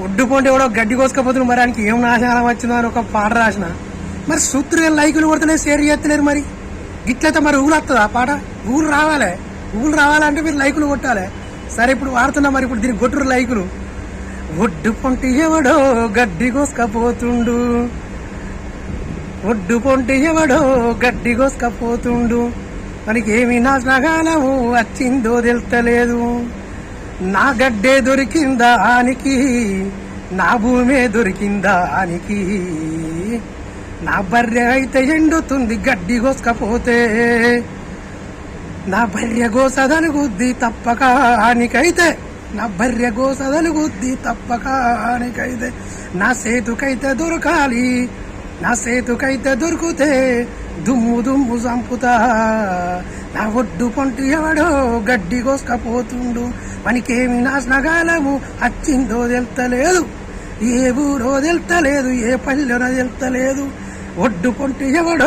ఒడ్డుకుంటే ఎవడో గడ్డి కోసుకపోతున్న మరి ఆయనకి ఏం నాశనం వచ్చిందో అని ఒక పాట రాసిన. మరి సూత్రుగా లైకులు కొడుతున్నాయి షేర్ చేస్తలేరు మరి. గిట్లయితే మరి ఊరు వస్తుందా ఆ పాట? ఊరు రావాలి. ఊరు రావాలంటే మీరు లైకులు కొట్టాలి. సరే ఇప్పుడు వాడుతున్నా మరి ఇప్పుడు దీనికి కొట్టురు లైకులు. ఒడ్డు పొంటి ఎవడో గడ్డి కోసుకపోతుండు. ఒడ్డు పొంటి ఎవడో గడ్డి కోసుకపోతుండు. మనకి ఏమి నాశనగానము వచ్చిందో తెలుస్తలేదు నా గడ్డే దొరికిందా ఆనికి నా భూమే దొరికిందా ఆనికి నా బర్రె అయితే ఎండుతుంది గడ్డి కోసుకపోతే నా బర్రె గోసదను గుద్ది తప్పక ఆనికైతే నా బర్రె గోసదలుగుద్ది తప్పక ఆనికైతే నా సేతుకైతే దొరకాలి నా సేతుకైతే దొరికితే దుమ్ము దుమ్ము చంపుతా. నా ఒడ్డు పంటు ఎవడో గడ్డి కోసుకపోతుండు. మనకేమి నాశనగాలము అచ్చిందో తెలుతలేదు ఏ ఊరో తెలుతలేదు ఏ పల్లెనో తెలుతలేదు ఒడ్డు పొంటి ఎవడో